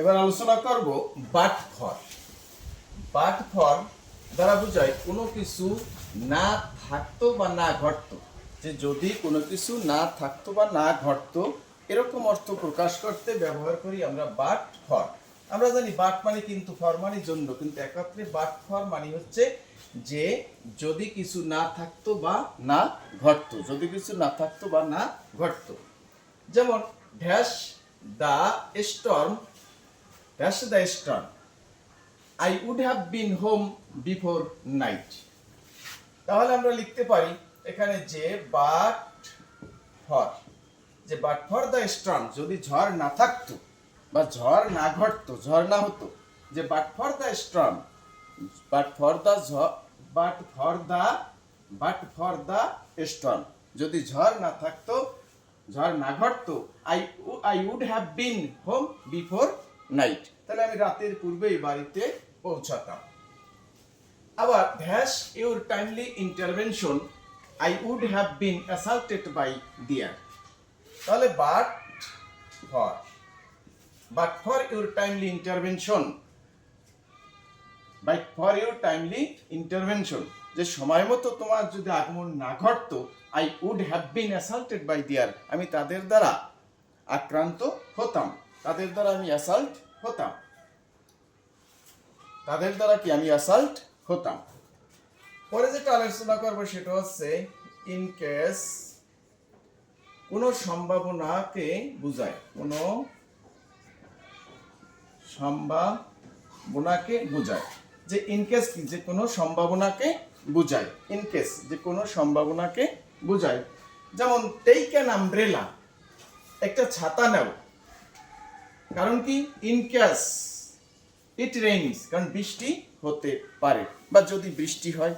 এবার আলোচনা করব বাট ফর বাট ফর দ্বারা বোঝায় কোনো কিছু না থাকতো বা না ঘটতো। যে যদি কোনো কিছু না থাকতো বা না ঘটতো, এরকম অর্থ প্রকাশ করতে ব্যবহার করি আমরা বাট ফর আমরা জানি বাট মানে কিন্তু ফর মানে জন্য, কিন্তু একত্রে বাট ফর মানে হচ্ছে যে যদি কিছু না থাকতো বা না ঘটতো, যদি কিছু না থাকতো বা না ঘটতো। যেমন dash the storm dash the storm I would have been home before night তাহলে আমরা লিখতে পারি এখানে যে বাট ফর যে বাট ফর দ্য স্টর্ম যদি ঝড় না থাকতো বা ঝড় না ঘটতো, ঝড় না হতো, যে but for the storm but for the but for the but for the storm যদি ঝড় না থাকতো, ঝড় না ঘটতো I I would have been home before night তাহলে আমি রাতের পূর্বেই বাড়িতে পৌঁছাতাম। আবার dash your timely intervention I would have been assaulted by there. তাহলে but for but for your timely intervention, by for your timely intervention. যে সময় মতো তোমার যদি আগমন না ঘটতো, I would have been assaulted by there. আমি তাদের দ্বারা আক্রান্ত হতাম। তাদের দ্বারা আমি অ্যাসাল্ট হতাম। তাদের দ্বারা কি আমি অ্যাসাল্ট হতাম? পরে যেটা আলোচনা করব সেটা হচ্ছে ইন কেস কোনো সম্ভাবনাকে বোঝায়, কোনো সম্ভাবনাকে বোঝায়। যে ইনকেস কি? যে কোনো সম্ভাবনাকে বোঝায়। ইনকেস যে কোনো সম্ভাবনাকে বোঝায়। যেমন টেক অ্যান আমব্রেলা একটা ছাতা নাও। কারণ কি? ইনকেস ইট রেইনস কারণ বৃষ্টি হতে পারে। বা যদি বৃষ্টি হয়,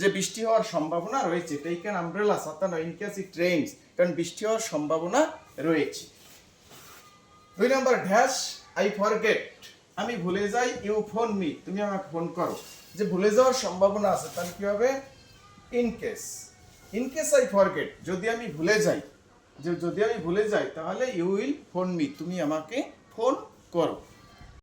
যে বৃষ্টি হওয়ার সম্ভাবনা রয়েছে টেক অ্যান আমব্রেলা ছাতা নাও ইনকেস ইট রেইনস কারণ বৃষ্টি হওয়ার সম্ভাবনা রয়েছে। দুই নম্বর ড্যাশ আই ফরগেট আমি ভুলে যাই ইউ ফোন মি তুমি আমাকে ফোন করো। যে ভুলে যাওয়ার সম্ভাবনা আছে, তাহলে কি হবে? In case in case I forget যদি আমি ভুলে যাই যে যদি আমি ভুলে যাই তাহলে ইউ উইল ফোন মি তুমি আমাকে ফোন করো।